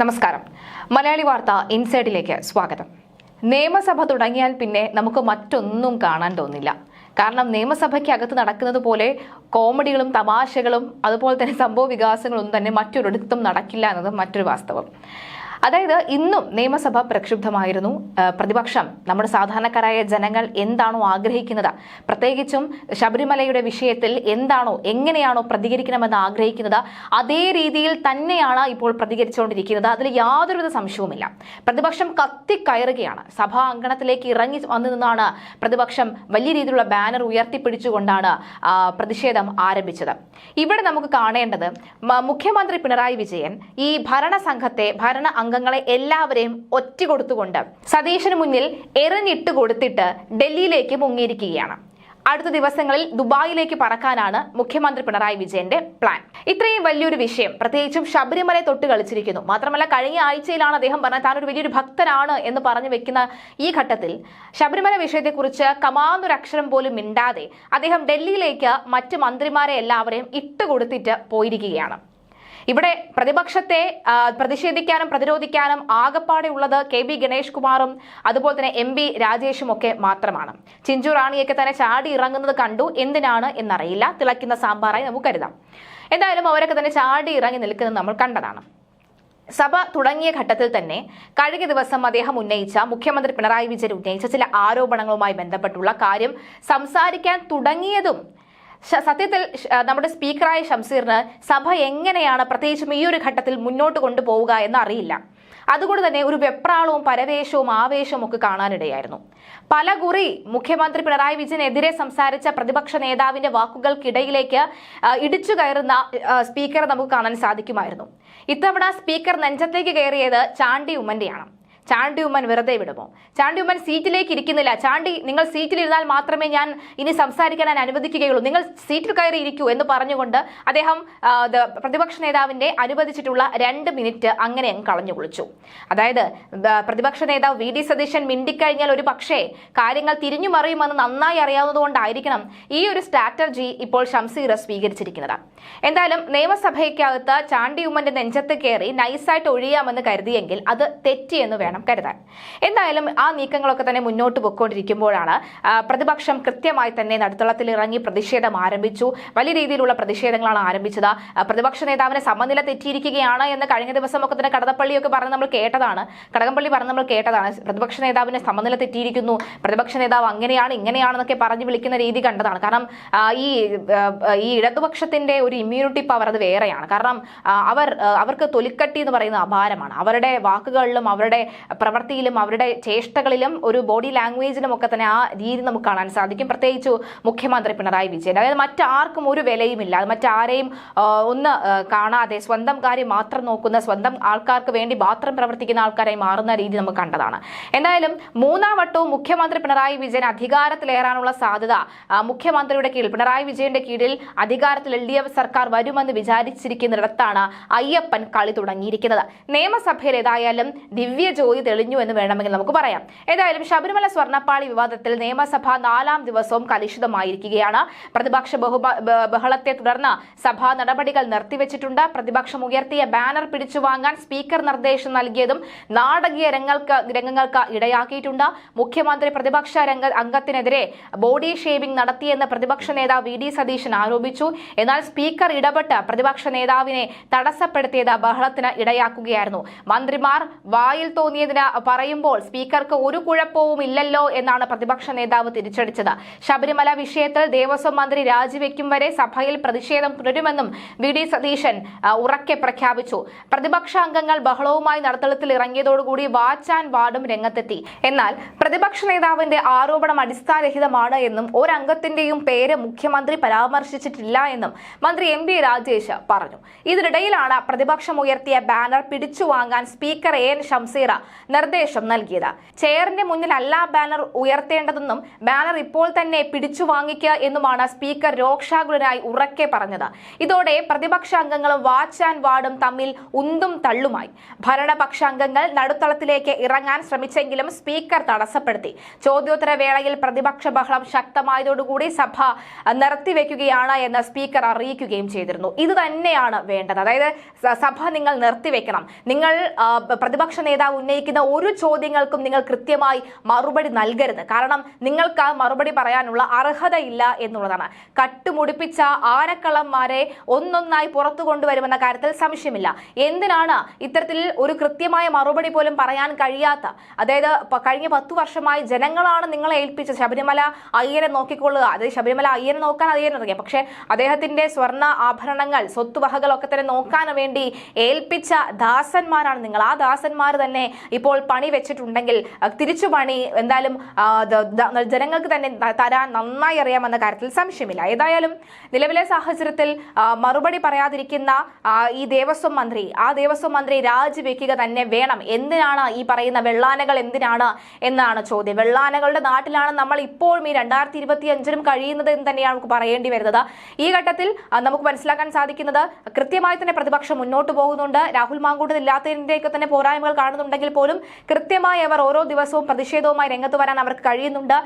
നമസ്കാരം. മലയാളി വാർത്ത ഇൻസൈഡിലേക്ക് സ്വാഗതം. നിയമസഭ തുടങ്ങിയാൽ പിന്നെ നമുക്ക് മറ്റൊന്നും കാണാൻ തോന്നില്ല. കാരണം നിയമസഭയ്ക്കകത്ത് നടക്കുന്നത് പോലെ കോമഡികളും തമാശകളും അതുപോലെ തന്നെ സംഭവ വികാസങ്ങളൊന്നും തന്നെ മറ്റൊരിടത്തും നടക്കില്ല എന്നത് മറ്റൊരു വാസ്തവം. അതായത് ഇന്നും നിയമസഭ പ്രക്ഷുബ്ധമായിരുന്നു. പ്രതിപക്ഷം നമ്മുടെ സാധാരണക്കാരായ ജനങ്ങൾ എന്താണോ ആഗ്രഹിക്കുന്നത്? പ്രത്യേകിച്ചും ശബരിമലയുടെ വിഷയത്തിൽ എന്താണോ എങ്ങനെയാണോ പ്രതികരിക്കണമെന്ന് ആഗ്രഹിക്കുന്നത്? അതേ രീതിയിൽ തന്നെയാണ് ഇപ്പോൾ പ്രതികരിച്ചുകൊണ്ടിരിക്കുന്നത്. അതിൽ യാതൊരുവിധ സംശയവുമില്ല. പ്രതിപക്ഷം കത്തിക്കയറുകയാണ് സഭാ അങ്കണത്തിലേക്ക് ഇറങ്ങി വന്നു നിന്നാണ് പ്രതിപക്ഷം വലിയ രീതിയിലുള്ള ബാനർ ഉയർത്തിപ്പിടിച്ചുകൊണ്ടാണ് പ്രതിഷേധം ആരംഭിച്ചത്. ഇവിടെ നമുക്ക് കാണേണ്ടത് മുഖ്യമന്ത്രി പിണറായി വിജയൻ ഈ ഭരണസംഘത്തെ ഭരണ അംഗങ്ങളെ എല്ലാവരെയും ഒറ്റ കൊടുത്തുകൊണ്ട് സതീശന് മുന്നിൽ എറിഞ്ഞിട്ട് കൊടുത്തിട്ട് ഡൽഹിയിലേക്ക് മുങ്ങിയിരിക്കുകയാണ്. അടുത്ത ദിവസങ്ങളിൽ ദുബായിലേക്ക് പറക്കാനാണ് മുഖ്യമന്ത്രി പിണറായി വിജയന്റെ പ്ലാൻ ഇത്രയും വലിയൊരു വിഷയം പ്രത്യേകിച്ചും ശബരിമല തൊട്ട് കളിച്ചിരിക്കുന്നു. മാത്രമല്ല കഴിഞ്ഞ ആഴ്ചയിലാണ് അദ്ദേഹം പറഞ്ഞത് താനൊരു വലിയൊരു ഭക്തനാണ് എന്ന് പറഞ്ഞു വെക്കുന്ന ഈ ഘട്ടത്തിൽ ശബരിമല വിഷയത്തെക്കുറിച്ച് കമാന്നൊരക്ഷരം പോലും മിണ്ടാതെ അദ്ദേഹം ഡൽഹിയിലേക്ക് മറ്റ് മന്ത്രിമാരെ എല്ലാവരെയും ഇട്ടുകൊടുത്തിട്ട് പോയിരിക്കുകയാണ്. ഇവിടെ പ്രതിപക്ഷത്തെ പ്രതിഷേധിക്കാനും പ്രതിരോധിക്കാനും ആകപ്പാടെ ഉള്ളത് കെ ബി ഗണേഷ് കുമാറും അതുപോലെ തന്നെ എം ബി രാജേഷും ഒക്കെ മാത്രമാണ്. ചിഞ്ചു റാണിയൊക്കെ തന്നെ ചാടി ഇറങ്ങുന്നത് കണ്ടു. എന്തിനാണ് എന്നറിയില്ല. തിളയ്ക്കുന്ന സാമ്പാറായി നമുക്ക് കരുതാം. എന്തായാലും അവരൊക്കെ തന്നെ ചാടി ഇറങ്ങി നിൽക്കുന്നത് നമ്മൾ കണ്ടതാണ്. സഭ തുടങ്ങിയ ഘട്ടത്തിൽ തന്നെ കഴിഞ്ഞ ദിവസം അദ്ദേഹം ഉന്നയിച്ച മുഖ്യമന്ത്രി പിണറായി വിജയൻ ഉന്നയിച്ച ചില ആരോപണങ്ങളുമായി ബന്ധപ്പെട്ടുള്ള കാര്യം സംസാരിക്കാൻ തുടങ്ങിയതും സത്യത്തിൽ നമ്മുടെ സ്പീക്കറായ ഷംസീറിന് സഭ എങ്ങനെയാണ് പ്രത്യേകിച്ചും ഈ ഒരു ഘട്ടത്തിൽ മുന്നോട്ട് കൊണ്ടുപോവുക എന്ന് അറിയില്ല അതുകൊണ്ട് തന്നെ ഒരു വെപ്രാളവും പരവേശവും ആവേശവും ഒക്കെ കാണാനിടയായിരുന്നു. പല കുറി മുഖ്യമന്ത്രി പിണറായി വിജയനെതിരെ സംസാരിച്ച പ്രതിപക്ഷ നേതാവിന്റെ വാക്കുകൾക്കിടയിലേക്ക് ഇടിച്ചു കയറുന്ന സ്പീക്കറെ നമുക്ക് കാണാൻ സാധിക്കുമായിരുന്നു. ഇത്തവണ സ്പീക്കർ നെഞ്ചത്തേക്ക് കയറിയത് ചാണ്ടി ഉമ്മന്റെയാണ് ചാണ്ടി ഉമ്മൻ വെറുതെ വിടുമോ? ചാണ്ടി ഉമ്മൻ സീറ്റിലേക്ക് ഇരിക്കുന്നില്ല. ചാണ്ടി നിങ്ങൾ സീറ്റിലിരുന്നാൽ മാത്രമേ ഞാൻ ഇനി സംസാരിക്കാൻ ഞാൻ അനുവദിക്കുകയുള്ളൂ. നിങ്ങൾ സീറ്റിൽ കയറി ഇരിക്കൂ എന്ന് പറഞ്ഞുകൊണ്ട് അദ്ദേഹം പ്രതിപക്ഷ നേതാവിന്റെ അനുവദിച്ചിട്ടുള്ള രണ്ട് മിനിറ്റ് അങ്ങനെ അങ്ങ് കളഞ്ഞു കുളിച്ചു. അതായത് പ്രതിപക്ഷ നേതാവ് വി. ഡി. സതീശൻ മിണ്ടിക്കഴിഞ്ഞാൽ ഒരു പക്ഷേ കാര്യങ്ങൾ തിരിഞ്ഞു മറിയുമെന്ന് നന്നായി അറിയാവുന്നതുകൊണ്ടായിരിക്കണം ഈ ഒരു സ്ട്രാറ്റജി ഇപ്പോൾ ഷംസീർ സ്വീകരിച്ചിരിക്കുന്നത്. എന്തായാലും നിയമസഭയ്ക്കകത്ത് ചാണ്ടി ഉമ്മന്റെ നെഞ്ചത്ത് കയറി നൈസായിട്ട് ഒഴിയാമെന്ന് കരുതിയെങ്കിൽ അത് തെറ്റിയെന്ന് വേണം കരുതാൻ. എന്തായാലും ആ നീക്കങ്ങളൊക്കെ തന്നെ മുന്നോട്ട് പോയിക്കൊണ്ടിരിക്കുമ്പോഴാണ് പ്രതിപക്ഷം കൃത്യമായി തന്നെ നടുത്തളത്തിൽ ഇറങ്ങി പ്രതിഷേധം ആരംഭിച്ചു. വലിയ രീതിയിലുള്ള പ്രതിഷേധങ്ങളാണ് ആരംഭിച്ചത്. പ്രതിപക്ഷ നേതാവിനെ സമനില തെറ്റിയിരിക്കുകയാണ് എന്ന് കഴിഞ്ഞ ദിവസമൊക്കെ തന്നെ കടകപ്പള്ളിയൊക്കെ പറഞ്ഞ് നമ്മൾ കേട്ടതാണ്. കടകംപള്ളി പറഞ്ഞ് നമ്മൾ കേട്ടതാണ്. പ്രതിപക്ഷ നേതാവിനെ സമനില തെറ്റിയിരിക്കുന്നു. പ്രതിപക്ഷ നേതാവ് അങ്ങനെയാണ് ഇങ്ങനെയാണെന്നൊക്കെ പറഞ്ഞ് വിളിക്കുന്ന രീതി കണ്ടതാണ്. കാരണം ഈ ഈ ഇടതുപക്ഷത്തിന്റെ ഒരു ഇമ്മ്യൂണിറ്റി പവർ അത് വേറെയാണ്. കാരണം അവർ അവർക്ക് തൊലിക്കട്ടി എന്ന് പറയുന്നത് അപാരമാണ്. അവരുടെ വാക്കുകളിലും അവരുടെ പ്രവൃത്തിയിലും അവരുടെ ചേഷ്ടകളിലും ഒരു ബോഡി ലാംഗ്വേജിലും ഒക്കെ തന്നെ ആ രീതി നമുക്ക് കാണാൻ സാധിക്കും. പ്രത്യേകിച്ച് മുഖ്യമന്ത്രി പിണറായി വിജയൻ. അതായത് മറ്റാർക്കും ഒരു വിലയുമില്ല. അത് മറ്റാരെയും ഒന്ന് കാണാതെ സ്വന്തം കാര്യം മാത്രം നോക്കുന്ന സ്വന്തം ആൾക്കാർക്ക് വേണ്ടി മാത്രം പ്രവർത്തിക്കുന്ന ആൾക്കാരായി മാറുന്ന രീതി നമുക്ക് കണ്ടതാണ്. എന്തായാലും മൂന്നാം വട്ടവും മുഖ്യമന്ത്രി പിണറായി വിജയൻ അധികാരത്തിലേറാനുള്ള സാധ്യത മുഖ്യമന്ത്രിയുടെ കീഴിൽ പിണറായി വിജയന്റെ കീഴിൽ അധികാരത്തിൽ എൽ ഡി എഫ് സർക്കാർ വരുമെന്ന് വിചാരിച്ചിരിക്കുന്നിടത്താണ് അയ്യപ്പൻ കളി തുടങ്ങിയിരിക്കുന്നത്. നിയമസഭയിൽ ഏതായാലും ദിവ്യ തെളിഞ്ഞു എന്ന് വേണമെങ്കിൽ നമുക്ക് പറയാം. ഏതായാലും ശബരിമല സ്വർണപ്പാളി വിവാദത്തിൽ നിയമസഭ നാലാം ദിവസവും കലുഷിതമായിരിക്കുകയാണ്. പ്രതിപക്ഷ ബഹളത്തെ തുടർന്ന് സഭാ നടപടികൾ നിർത്തിവെച്ചിട്ടുണ്ട്. പ്രതിപക്ഷം ഉയർത്തിയ ബാനർ പിടിച്ചു വാങ്ങാൻ സ്പീക്കർ നിർദ്ദേശം നൽകിയതും നാടകീയ രംഗങ്ങൾക്ക് രംഗങ്ങൾക്ക് ഇടയാക്കിയിട്ടുണ്ട്. മുഖ്യമന്ത്രി പ്രതിപക്ഷ രംഗ അംഗത്തിനെതിരെ ബോഡി ഷേവിംഗ് നടത്തിയെന്ന് പ്രതിപക്ഷ നേതാവ് വി ഡി സതീശൻ ആരോപിച്ചു. എന്നാൽ സ്പീക്കർ ഇടപെട്ട് പ്രതിപക്ഷ നേതാവിനെ തടസ്സപ്പെടുത്തിയത് ബഹളത്തിന് ഇടയാക്കുകയായിരുന്നു. മന്ത്രിമാർ വായിൽ തോന്നിയതിന് പറയുമ്പോൾ സ്പീക്കർക്ക് ഒരു കുഴപ്പവും ഇല്ലല്ലോ എന്നാണ് പ്രതിപക്ഷ നേതാവ് തിരിച്ചടിച്ചത്. ശബരിമല വിഷയത്തിൽ ദേവസ്വം മന്ത്രി രാജിവെക്കും വരെ സഭയിൽ പ്രതിഷേധം തുടരുമെന്നും വി ഡി സതീശൻ ഉറക്കെ പ്രഖ്യാപിച്ചു. പ്രതിപക്ഷ അംഗങ്ങൾ ബഹളവുമായി നടുത്തളത്തിൽ ഇറങ്ങിയതോടുകൂടി വാച്ച് ആൻഡ് വാർഡും രംഗത്തെത്തി. എന്നാൽ പ്രതിപക്ഷ നേതാവിന്റെ ആരോപണം അടിസ്ഥാനരഹിതമാണ് എന്നും ഒരംഗത്തിന്റെയും പേര് മുഖ്യമന്ത്രി പരാമർശിച്ചിട്ടില്ല എന്നും മന്ത്രി എം രാജേഷ് പറഞ്ഞു. ഇതിനിടയിലാണ് പ്രതിപക്ഷം ഉയർത്തിയ ബാനർ പിടിച്ചു വാങ്ങാൻ സ്പീക്കർ എ എൻ ഷംസീറ നിർദ്ദേശം നൽകിയത്. ചെയറിന്റെ മുന്നിലല്ല ബാനർ ഉയർത്തേണ്ടതെന്നും ബാനർ ഇപ്പോൾ തന്നെ പിടിച്ചു വാങ്ങിക്കുക എന്നുമാണ് സ്പീക്കർ രോക്ഷാകുലനായി ഉറക്കെ പറഞ്ഞത്. ഇതോടെ പ്രതിപക്ഷ അംഗങ്ങളും വാച്ച് ആൻഡ് വാർഡും തമ്മിൽ ഉന്തും തള്ളുമായി. ഭരണപക്ഷ അംഗങ്ങൾ നടുത്തളത്തിലേക്ക് ഇറങ്ങാൻ ശ്രമിച്ചെങ്കിലും സ്പീക്കർ തടസ്സപ്പെടുത്തി. ചോദ്യോത്തര വേളയിൽ പ്രതിപക്ഷ ബഹളം ശക്തമായതോടുകൂടി സഭ നിർത്തിവെക്കുകയാണ് എന്ന് സ്പീക്കർ അറിയിക്കുകയും ചെയ്തിരുന്നു. ഇത് തന്നെയാണ് വേണ്ടത്. അതായത് സഭ നിങ്ങൾ നിർത്തിവെക്കണം. നിങ്ങൾ പ്രതിപക്ഷ നേതാവ് ഉന്നയിക്കുന്ന ഒരു ചോദ്യങ്ങൾക്കും നിങ്ങൾ കൃത്യമായി മറുപടി നൽകരുത്. കാരണം നിങ്ങൾക്ക് മറുപടി പറയാനുള്ള അർഹതയില്ല എന്നുള്ളതാണ്. കട്ടുമുടിപ്പിച്ച ആനക്കള്ളന്മാരെ ഒന്നൊന്നായി പുറത്തു കൊണ്ടുവരുമെന്ന കാര്യത്തിൽ സംശയമില്ല. എന്തിനാണ് ഇത്തരത്തിൽ ഒരു കൃത്യമായ മറുപടി പോലും പറയാൻ കഴിയാത്ത? അതായത് കഴിഞ്ഞ പത്തു വർഷമായി ജനങ്ങളാണ് നിങ്ങളെ ഏൽപ്പിച്ച ശബരിമല അയ്യനെ നോക്കിക്കൊള്ളുക. അതായത് ശബരിമല അയ്യനെ നോക്കാൻ അയ്യനെ അയ്യനറിയാം പക്ഷെ അദ്ദേഹത്തിന്റെ സ്വർണ ആഭരണങ്ങൾ സ്വത്തുവകകളൊക്കെ തന്നെ നോക്കാൻ വേണ്ടി ഏൽപ്പിച്ച ദാസന്മാരാണ് നിങ്ങൾ. ആ ദാസന്മാർ തന്നെ ഇപ്പോൾ പണി വെച്ചിട്ടുണ്ടെങ്കിൽ തിരിച്ചു പണി എന്തായാലും ജനങ്ങൾക്ക് തന്നെ തരാൻ നന്നായി അറിയാമെന്ന കാര്യത്തിൽ സംശയമില്ല. ഏതായാലും നിലവിലെ സാഹചര്യത്തിൽ മറുപടി പറയാതിരിക്കുന്ന ഈ ദേവസ്വം മന്ത്രി ആ ദേവസ്വം മന്ത്രി രാജിവെക്കുക തന്നെ വേണം. എന്തിനാണ് ഈ പറയുന്ന വെള്ളാനകൾ എന്തിനാണ് എന്നാണ് ചോദ്യം. വെള്ളാനകളുടെ നാട്ടിലാണ് നമ്മൾ ഇപ്പോഴും ഈ രണ്ടായിരത്തി ഇരുപത്തി അഞ്ചിനും കഴിയുന്നത് എന്ന് തന്നെയാണ് നമുക്ക് പറയേണ്ടി വരുന്നത്. ഈ ഘട്ടത്തിൽ നമുക്ക് മനസ്സിലാക്കാൻ സാധിക്കുന്നത് കൃത്യമായി തന്നെ പ്രതിപക്ഷം മുന്നോട്ട് പോകുന്നുണ്ട്. രാഹുൽ മാങ്കൂട്ടത്തിൽ ഇല്ലാത്തതിന്റെയൊക്കെ തന്നെ പോരായ്മകൾ കാണുന്നുണ്ടെങ്കിൽ പോലും കൃത്യമായി അവർ ഓരോ ദിവസവും പ്രതിഷേധവുമായി രംഗത്ത് വരാൻ അവർക്ക് കഴിയുന്നുണ്ട്.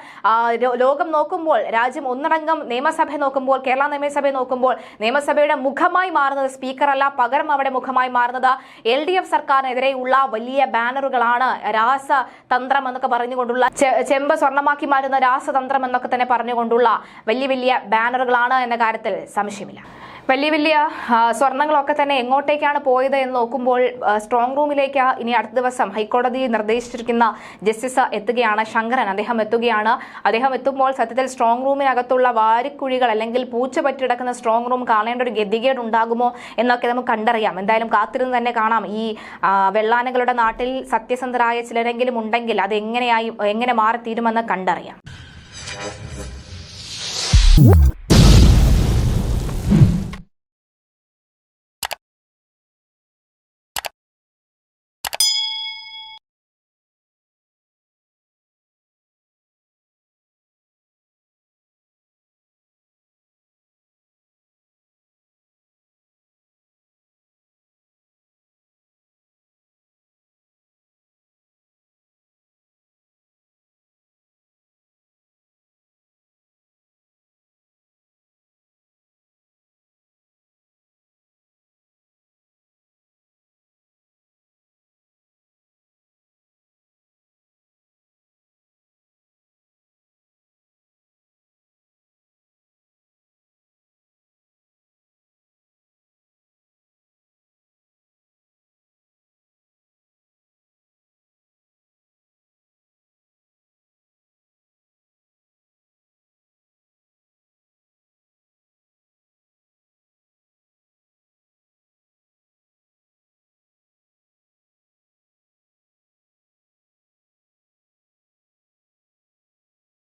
ലോകം നോക്കുമ്പോൾ രാജ്യം ഒന്നടങ്കം നിയമസഭ നോക്കുമ്പോൾ കേരള നിയമസഭയെ നോക്കുമ്പോൾ നിയമസഭയുടെ മുഖമായി മാറുന്നത് സ്പീക്കറല്ല പകരം അവിടെ മുഖമായി മാറുന്നത് എൽ ഡി എഫ് സർക്കാരിനെതിരെയുള്ള വലിയ ബാനറുകളാണ് രാസതന്ത്രം എന്നൊക്കെ പറഞ്ഞുകൊണ്ടുള്ള ചെമ്പ് സ്വർണമാക്കി മാറ്റുന്ന രാസതന്ത്രം എന്നൊക്കെ തന്നെ പറഞ്ഞുകൊണ്ടുള്ള വലിയ വലിയ ബാനറുകളാണ് എന്ന കാര്യത്തിൽ സംശയമില്ല. വലിയ വലിയ സ്വർണങ്ങളൊക്കെ തന്നെ എങ്ങോട്ടേക്കാണ് പോയത് എന്ന് നോക്കുമ്പോൾ സ്ട്രോങ് റൂമിലേക്ക് ഇനി അടുത്ത ദിവസം ഹൈക്കോടതി നിർദ്ദേശിച്ചിരിക്കുന്ന ജസ്റ്റിസ് എത്തുകയാണ് ശങ്കരൻ അദ്ദേഹം എത്തുകയാണ്. അദ്ദേഹം എത്തുമ്പോൾ സത്യത്തിൽ സ്ട്രോങ് റൂമിനകത്തുള്ള വാരിക്കുഴികൾ അല്ലെങ്കിൽ പൂച്ച പറ്റിടക്കുന്ന സ്ട്രോങ് റൂം കാണേണ്ട ഒരു ഗതികേട് ഉണ്ടാകുമോ എന്നൊക്കെ നമുക്ക് കണ്ടറിയാം. എന്തായാലും കാത്തിരുന്ന് തന്നെ കാണാം. ഈ വെള്ളാനകളുടെ നാട്ടിൽ സത്യസന്ധരായ ചിലരെങ്കിലും ഉണ്ടെങ്കിൽ അത് എങ്ങനെയായി എങ്ങനെ മാറിത്തീരുമെന്ന് കണ്ടറിയാം.